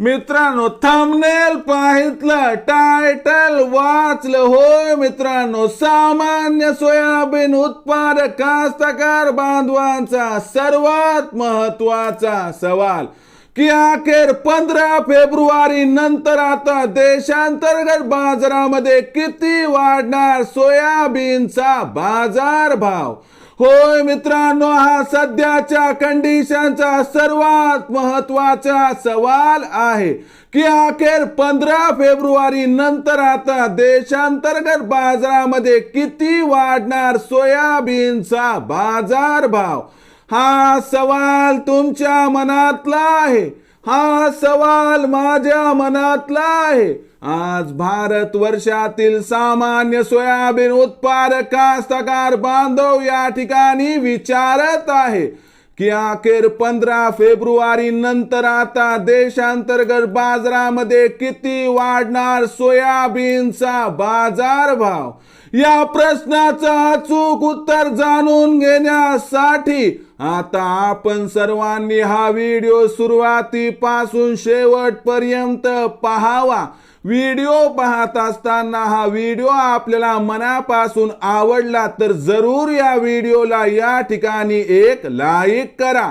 मित्रांनो thumbnail पाहितलं title वाचलं. होय मित्रांनो सामान्य सोयाबीन उत्पादक कास्तकार बांधवांचा सर्वात महत्त्वाचा सवाल की अखेर पंधरा फेब्रुवारी नंतर आता देशांतर्गत बाजारामध्ये किती वाढणार सोयाबीनचा बाजार भाव होय मित्रांनो हा सध्याच्या कंडिशनचा सर्वात महत्त्वाचा सवाल आहे की अखेर पंधरा फेब्रुवारी नंतर आता देशांतर्गत बाजारामध्ये किती वाढणार सोयाबीनचा बाजार भाव? हा सवाल तुमच्या मनातला आहे. हा सवाल माझ्या मनातला आहे. आज भारत वर्षातील सामान्य सोयाबीन उत्पादक कास्तकार बांधव या ठिकाणी विचारत आहे की अखेर पंधरा फेब्रुवारी नंतर आता देशांतर्गत बाजारामध्ये किती वाढणार सोयाबीनचा बाजार भाव या प्रश्नाचं अचूक उत्तर जाणून घेण्यासाठी आता आपण सर्वांनी हा व्हिडिओ सुरुवातीपासून शेवटपर्यंत पाहावा. व्हिडिओ पाहत असताना हा व्हिडिओ आपल्याला मनापासून आवडला तर जरूर या व्हिडिओला या ठिकाणी एक लाईक करा.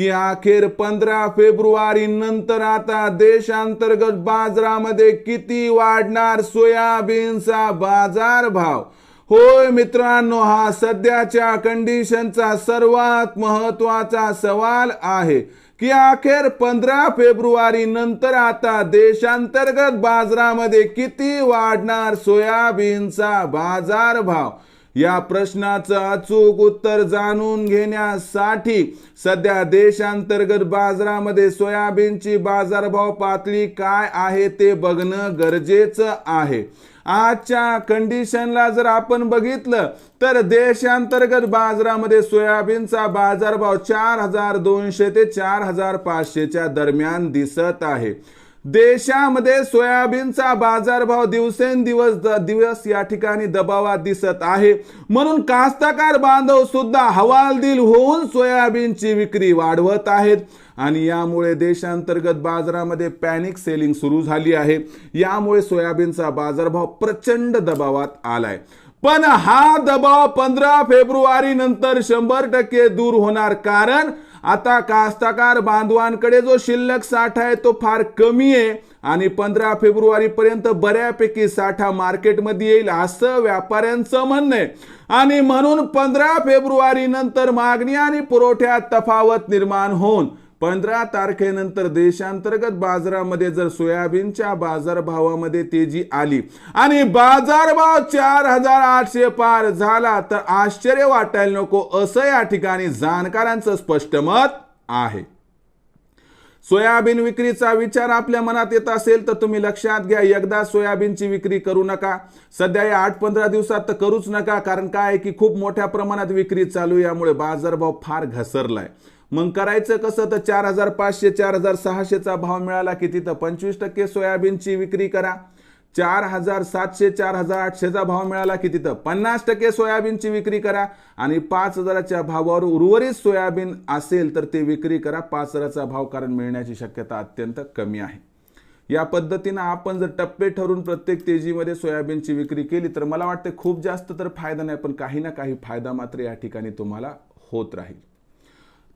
की अखेर पंधरा फेब्रुवारी नंतर आता देशांतर्गत बाजारामध्ये किती वाढणार सोयाबीनचा बाजार भाव? होय मित्रांनो हा सध्याच्या कंडिशनचा सर्वात महत्त्वाचा सवाल आहे की अखेर पंधरा फेब्रुवारी नंतर आता देशांतर्गत बाजारामध्ये किती वाढणार सोयाबीनचा बाजार भाव? या प्रश्नाचं अचूक उत्तर जाणून घेण्यासाठी सध्या देशांतर्गत बाजारामध्ये सोयाबीनची बाजारभाव पातळी काय आहे ते बघणं गरजेचं आहे. आजच्या कंडिशनला जर आपण बघितलं तर देशांतर्गत बाजारामध्ये सोयाबीनचा बाजारभाव चार हजार दोनशे ते चार हजार पाचशेच्या दरम्यान दिसत आहे. देशामध्ये सोयाबीनचा बाजारभाव दिवसेंदिवस दिवस या ठिकाणी दबावात दिसत आहे. म्हणून कास्तकार बांधव सुद्धा हवालदिल होऊन सोयाबीनची विक्री वाढवत आहेत. आणि यामुळे देशांतर्गत बाजारामध्ये पॅनिक सेलिंग सुरू झाली आहे. यामुळे सोयाबीनचा बाजारभाव प्रचंड दबावात आलाय. पण हा दबाव पंधरा फेब्रुवारी नंतर शंभर टक्के दूर होणार कारण आता कास्तकार बांधवांकडे जो शिल्लक साठा आहे तो फार कमी आहे. आणि पंधरा फेब्रुवारी पर्यंत बऱ्यापैकी साठा मार्केटमध्ये येईल असं व्यापाऱ्यांचं म्हणणं आहे. आणि म्हणून पंधरा फेब्रुवारी नंतर मागणी आणि पुरवठ्यात तफावत निर्माण होऊन पंधरा तारखेनंतर देशांतर्गत बाजारामध्ये जर सोयाबीनच्या बाजारभावामध्ये तेजी आली आणि बाजारभाव चार हजार आठशे पार झाला तर आश्चर्य वाटायला नको असं या ठिकाणी जाणकारांचं स्पष्ट मत आहे. सोयाबीन विक्रीचा विचार आपल्या मनात येत असेल तर तुम्ही लक्षात घ्या एकदा सोयाबीनची विक्री करू नका. सध्या या आठ पंधरा दिवसात तर करूच नका कारण काय आहे की खूप मोठ्या प्रमाणात विक्री चालू यामुळे बाजारभाव फार घसरलाय. मग करायचं कसं? तर चार हजार पाचशे चार हजार सहाशेचा भाव मिळाला की तिथं पंचवीस टक्के सोयाबीनची विक्री करा. चार हजार सातशे चार हजार आठशेचा भाव मिळाला की तिथं पन्नास टक्के सोयाबीनची विक्री करा. आणि पाच हजाराच्या भावावर उर्वरित सोयाबीन असेल तर ते विक्री करा. पाच हजाराचा भाव कारण मिळण्याची शक्यता अत्यंत कमी आहे. या पद्धतीनं आपण जर टप्पे ठरून प्रत्येक तेजीमध्ये सोयाबीनची विक्री केली तर मला वाटते खूप जास्त तर फायदा नाही पण काही ना काही फायदा मात्र या ठिकाणी तुम्हाला होत राहील.